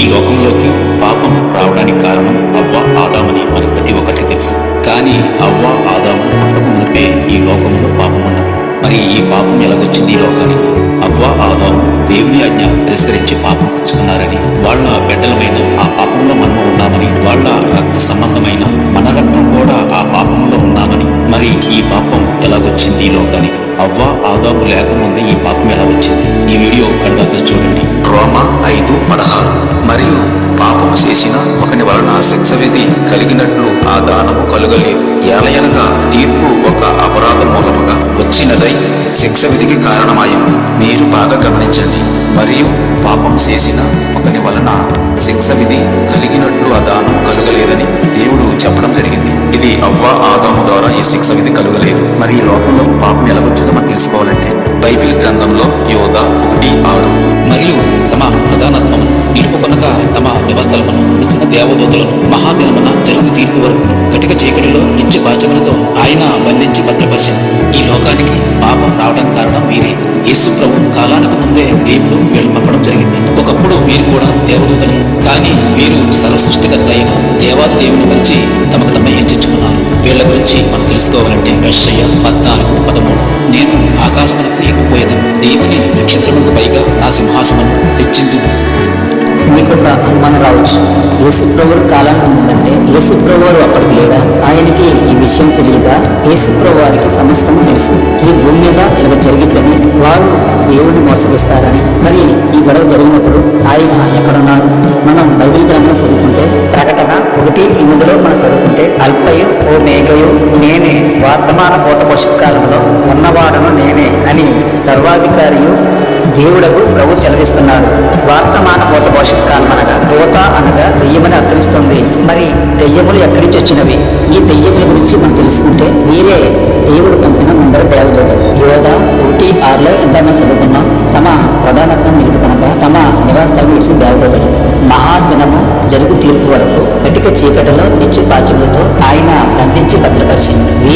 ఈ లోకంలోకి పాపం రావడానికి కారణం అవ్వ ఆదామని మన ప్రతి ఒక్కరికి తెలుసు. కానీ అవ్వ ఆదాము పుట్టక మునిపే ఈ లోకంలో పాపం ఉన్నది. మరి ఈ పాపం ఎలాగొచ్చింది ఈ లోకానికి? అవ్వ ఆదాము దేవుని ఆజ్ఞ తిరస్కరించి పాపం పుచ్చుకున్నారని వాళ్ళ బిడ్డలమైన ఆ పాపంలో మనము ఉన్నామని వాళ్ళ రక్త సంబంధమైన మన రక్తం కూడా ఆ పాపంలో ఉన్నామని మరి ఈ పాపం ఎలాగొచ్చింది ఈ లోకానికి? అవ్వ ఆదాము లేకముందే ఈ పాపం ఎలా వచ్చింది ఈ వీడియో అడిదాకా చూడండి. రోమా ఐదు పద దానము చేసిన ఒకని వలన శిక్ష విధి కలిగినట్లు ఆ దానము కలుగలేదు. ఏలయనగా తీర్పు ఒక అపరాధ మూలముగా వచ్చినదై శిక్ష విధికి కారణమాయను. మీరు బాగా గమనించండి. మరియు పాపం చేసిన ఒకని వలన శిక్ష విధి కలిగినట్లు ఆ దానం కలుగలేదని దేవుడు చెప్పడం జరిగింది. ఇది అవ్వ ఆదాము ద్వారా ఈ శిక్ష విధి కలుగలేదు. మరి ఈ లోకంలో పాపం ఎలాగొచ్చిందో మనం తెలుసుకోవాలంటే బైబిల్ గ్రంథంలో యోధ ఒకటి దేవదూతలను మహాదినమున జరుగు తీర్పు వరకు కటిక చీకటిలో నిత్య వాచములతో ఆయన బంధించి భద్రపరిచారు ఈ లోకానికి పాపం రావడం కారణం వీరే యేసు ప్రభు కాలానికి ముందే దేవుడు వీళ్ళు పంపడం జరిగింది. ఒకప్పుడు వీరు కూడా దేవదూతలే కానీ వీరు సర్వసృష్టికర్త అయిన దేవాది దేవుని మరిచి తమకు తమ హెచ్చించుకున్నారు. వీళ్ళ గురించి మనం తెలుసుకోవాలంటే యెషయా పద్నాలుగు పదమూడు. నేను ఆకాశమునకు ఎక్కిపోయేదని. దేవుని నక్షత్రములకు పైగా నా సింహాసనం హెచ్చింది మీకు ఒక అనుమానం రావచ్చు. యేసు ప్రభువు కాలానికి ముందంటే యేసు ప్రభు అప్పటికి లేడా? ఆయనకి ఈ విషయం తెలియదా? యేసు ప్రభు వారికి సమస్తము తెలుసు. ఈ భూమి మీద ఇలా జరిగిద్దని వారు దేవుడిని మోసగిస్తారని. మరి ఈ గొడవ జరిగినప్పుడు ఆయన ఎక్కడున్నారు? మనం బైబిల్ గ్రంథం చదువుకుంటే ప్రకటన ఒకటి ఎనిమిదిలో మనం చదువుకుంటే అల్పయు ఓ మేఘయు నేనే వర్తమాన భూత భవిష్యత్ కాలంలో ఉన్నవాడను నేనే అని సర్వాధికారియు దేవుడకు ప్రభు సెలవిస్తున్నాడు. వర్తమాన భూత భవిష్యత్ కాలం అనగా భూత అనగా దెయ్యమని అర్థమిస్తుంది. మరి దెయ్యములు ఎక్కడి నుంచి వచ్చినవి? ఈ దెయ్యముల గురించి మనం తెలుసుకుంటే వీరే దేవుడు పంపిన ముందర దేవదూతలు. యోధ ఒకటి ఆరులో ఎంతమంది చదువుకున్నాం. తమ ప్రధానత్వం నిలుపుకొనగా తమ నివాసస్థలం విడిచిన దేవదూతలు. మహాదినము జరుగు తీర్పు వరకు కటిక చీకటిలో నిత్య పాచములతో ఆయన బంధించి భద్రపరిచింది.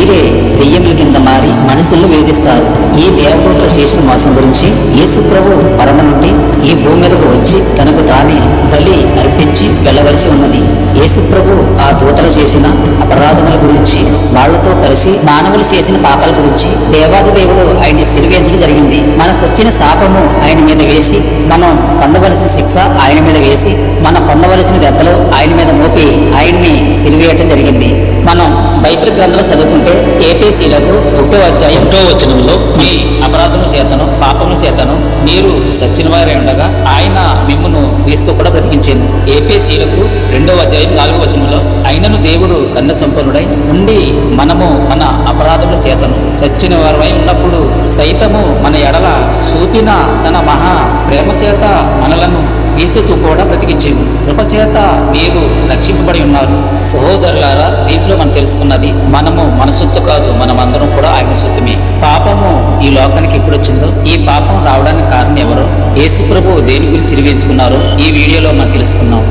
మనుషులను వేధిస్తారు. ఈ దేవదూతల చేసిన మాసం గురించి యేసు ప్రభు పరమ నుండి ఈ భూమి మీదకు వచ్చి తనకు తానే బలి అర్పించి వెళ్ళవలసి ఉన్నది. యేసు ప్రభు ఆ దూతలు చేసిన అపరాధముల గురించి వాళ్ళతో కలిసి మానవులు చేసిన పాపాల గురించి దేవాది దేవుడు ఆయన్ని సిలివేయించడం జరిగింది. మనకు వచ్చిన శాపము ఆయన మీద వేసి మనం పొందవలసిన శిక్ష ఆయన మీద వేసి మనం పొందవలసిన దెబ్బలు ఆయన మీద మోపి ఆయన్ని సిలివేయటం జరిగింది. మనం బైబిల్ గ్రంథాలు చదువుకుంటే ఏపీసీలకు ఒకటో అధ్యాయం ఒకటో వచనంలో మీ అపరాధముల చేతను పాపముల చేతను మీరు సచ్చిన వారే ఉండగా ఆయన మిమ్మును క్రీస్తు కూడా బ్రతికించింది ఏపీసీలకు రెండో అధ్యాయం నాలుగో వచనంలో అయినను దేవుడు కన్న సంపన్నుడై ఉండి మనము మన అపరాధముల చేతను సచ్చిన వారమై ఉన్నప్పుడు సైతము మన ఎడల చూపిన తన మహా ప్రేమ చేత మనలను క్రీస్తుతో కూడా బ్రతికించేము. కృపచేత మీరు రక్షింపబడి ఉన్నారు. సహోదరులారా దీంట్లో మనం తెలుసుకున్నది మనము మన సొత్తు కాదు మనమందరం కూడా ఆయన సొత్తుమే. పాపము ఈ లోకానికి ఎప్పుడు వచ్చిందో ఈ పాపం రావడానికి కారణం ఎవరో? యేసు ప్రభు దేని గురించి సిరివేయించుకున్నారో ఈ వీడియోలో మనం తెలుసుకున్నాం